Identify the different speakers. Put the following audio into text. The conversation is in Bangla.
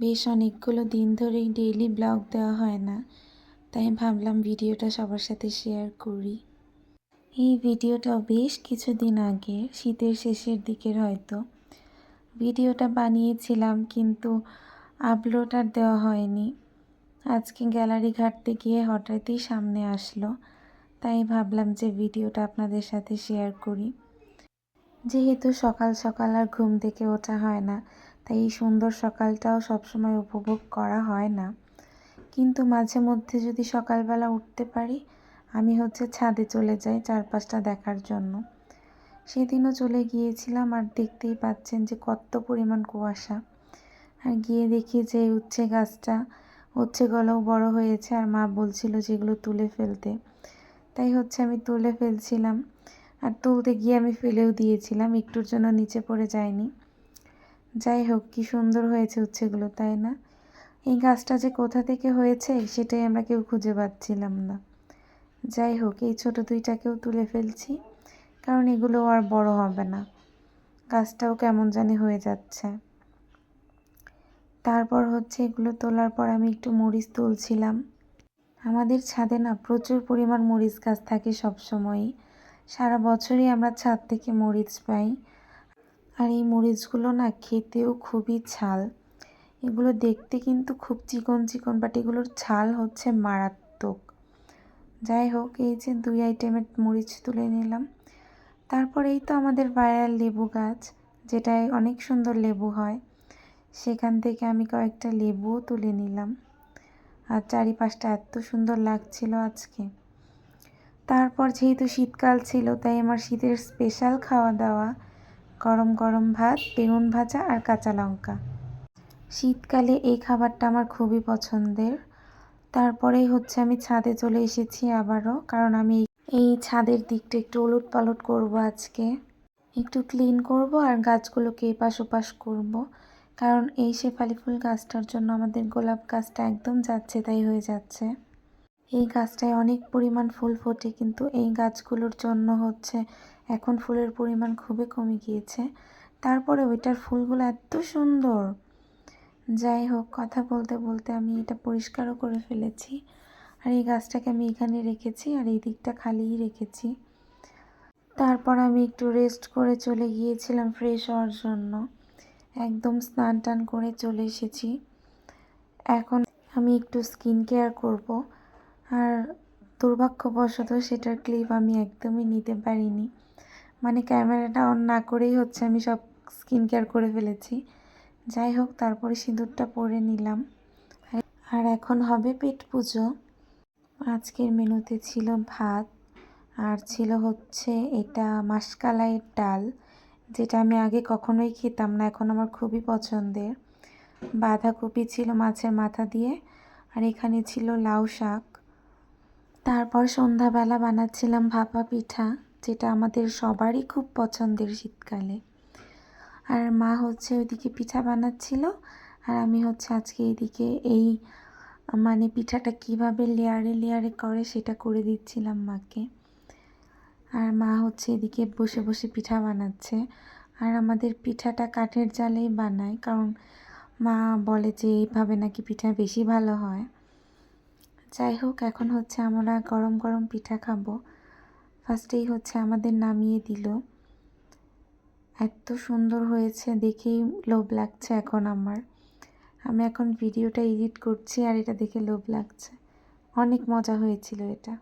Speaker 1: বেশ অনেকগুলো দিন ধরেই ডেইলি ব্লগ দেওয়া হয় না, তাই ভাবলাম ভিডিওটা সবার সাথে শেয়ার করি। এই ভিডিওটা বেশ কিছুদিন আগে, শীতের শেষের দিকের হয়তো। ভিডিওটা বানিয়েছিলাম কিন্তু আপলোড আর দেওয়া হয়নি। আজকে গ্যালারি ঘাটতে গিয়ে হঠাৎই সামনে আসলো, তাই ভাবলাম যে ভিডিওটা আপনাদের সাথে শেয়ার করি। যেহেতু সকাল সকাল আর ঘুম থেকে ওঠা হয় না তাই এই সুন্দর সকালটাও সবসময় উপভোগ করা হয় না। কিন্তু মাঝে মধ্যে যদি সকালবেলা উঠতে পারি, আমি হচ্ছে ছাদে চলে যাই চারপাশটা দেখার জন্য। সেদিনও চলে গিয়েছিলাম আর দেখতেই পাচ্ছেন যে কত পরিমাণ কুয়াশা। আর গিয়ে দেখি যে উচ্ছে গাছটা, উচ্ছে গলাও বড় হয়েছে আর মা বলছিল যেগুলো তুলে ফেলতে। তাই হচ্ছে আমি তুলে ফেলছিলাম। আর তুলতে গিয়ে আমি ফেলেও দিয়েছিলাম, একটুর জন্য নিচে পড়ে যায়নি। যাই হোক, কি সুন্দর হয়েছে উচ্ছেগুলো, তাই না? এই গাছটা যে কোথা থেকে হয়েছে, সেটাই আমরা কেউ খুঁজে পাচ্ছিলাম না। যাই হোক, এই ছোট দুইটাকেও তুলে ফেলছি, কারণ এগুলো আর বড় হবে না। গাছটাও কেমন জানি হয়ে যাচ্ছে। তারপর হচ্ছে এগুলো তোলার পর আমি একটু মরিচ তুলছিলাম। আমাদের ছাদে না প্রচুর পরিমাণ মরিচ গাছ থাকে সবসময়ই। সারা বছরই আমরা ছাদ থেকে মরিচ পাই। আর এই মরিচগুলো না খেতেও খুবই ছাল এগুলো দেখতে কিন্তু খুব চিকন চিকন বাট এগুলোর ছাল হচ্ছে মারাত্মক। যাই হোক, এই যে দুই আইটেমের মরিচ তুলে নিলাম। তারপর এই তো আমাদের ভাইরাল লেবু গাছ, যেটায় অনেক সুন্দর লেবু হয়। সেখান থেকে আমি কয়েকটা লেবুও তুলে নিলাম। আর চারিপাশটা এত সুন্দর লাগছিল আজকে। তারপর যেহেতু শীতকাল ছিল, তাই আমার শীতের স্পেশাল খাওয়া দাওয়া গরম গরম ভাত, বেগুন ভাজা আর কাঁচা লঙ্কা। শীতকালে এই খাবারটা আমার খুবই পছন্দের। তারপরেই হচ্ছে আমি ছাদে চলে এসেছি আবারও, কারণ আমি এই ছাদের দিকটা একটু ওলট পালট করব আজকে। একটু ক্লিন করব আর গাছগুলোকে এপাশ ওপাশ করব। কারণ এই শেফালি ফুল গাছটার জন্য আমাদের গোলাপ গাছটা একদম যাচ্ছে তাই হয়ে যাচ্ছে। এই গাছটায় অনেক পরিমাণ ফুল ফোটে, কিন্তু এই গাছগুলোর জন্য হচ্ছে এখন ফুলের পরিমাণ খুবই কমে গিয়েছে। তারপরে ওইটার ফুলগুলো এত সুন্দর। যাই হোক, কথা বলতে বলতে আমি এটা পরিষ্কারও করে ফেলেছি। আর এই গাছটাকে আমি এখানে রেখেছি আর এই দিকটা খালিই রেখেছি। তারপর আমি একটু রেস্ট করে চলে গিয়েছিলাম ফ্রেশ হওয়ার জন্য। একদম স্নান টান করে চলে এসেছি। এখন আমি একটু স্কিন কেয়ার করব। আর দুর্ভাগ্যবশত সেটার ক্লিপ আমি একদমই নিতে পারিনি। মানে ক্যামেরাটা অন না করেই হচ্ছে আমি সব স্কিন কেয়ার করে ফেলেছি। যাই হোক, তারপরে সিঁদুরটা পরে নিলাম। আর এখন হবে পেট পুজো। আজকের মেনুতে ছিল ভাত, আর ছিল হচ্ছে এটা মাসকালাইয়ের ডাল, যেটা আমি আগে কখনোই খেতাম না, এখন আমার খুবই পছন্দের। বাঁধাকপি ছিল মাছের মাথা দিয়ে, আর এখানে ছিল লাউ শাক। তারপর সন্ধ্যাবেলা বানাচ্ছিলাম ভাপা পিঠা। যেটা আমাদের সবারই খুব পছন্দের শীতকালে। আর মা হচ্ছে ওইদিকে পিঠা বানাচ্ছিল, আর আমি হচ্ছে আজকে এইদিকে এই মানে পিঠাটা কীভাবে লেয়ারে লেয়ারে করে সেটা করে দিচ্ছিলাম মাকে। আর মা হচ্ছে এদিকে বসে বসে পিঠা বানাচ্ছে। আর আমাদের পিঠাটা কাঠের জালেই বানায়, কারণ মা বলে যে এইভাবে নাকি পিঠা বেশি ভালো হয়। যাই হোক, এখন হচ্ছে আমরা গরম গরম পিঠা খাব। ফার্স্টেই হচ্ছে আমাদের নামিয়ে দিল। এত সুন্দর হয়েছে, দেখেই লোভ লাগছে এখন আমার। আমি এখন ভিডিওটা এডিট করছি আর এটা দেখে লোভ লাগছে। অনেক মজা হয়েছিল এটা।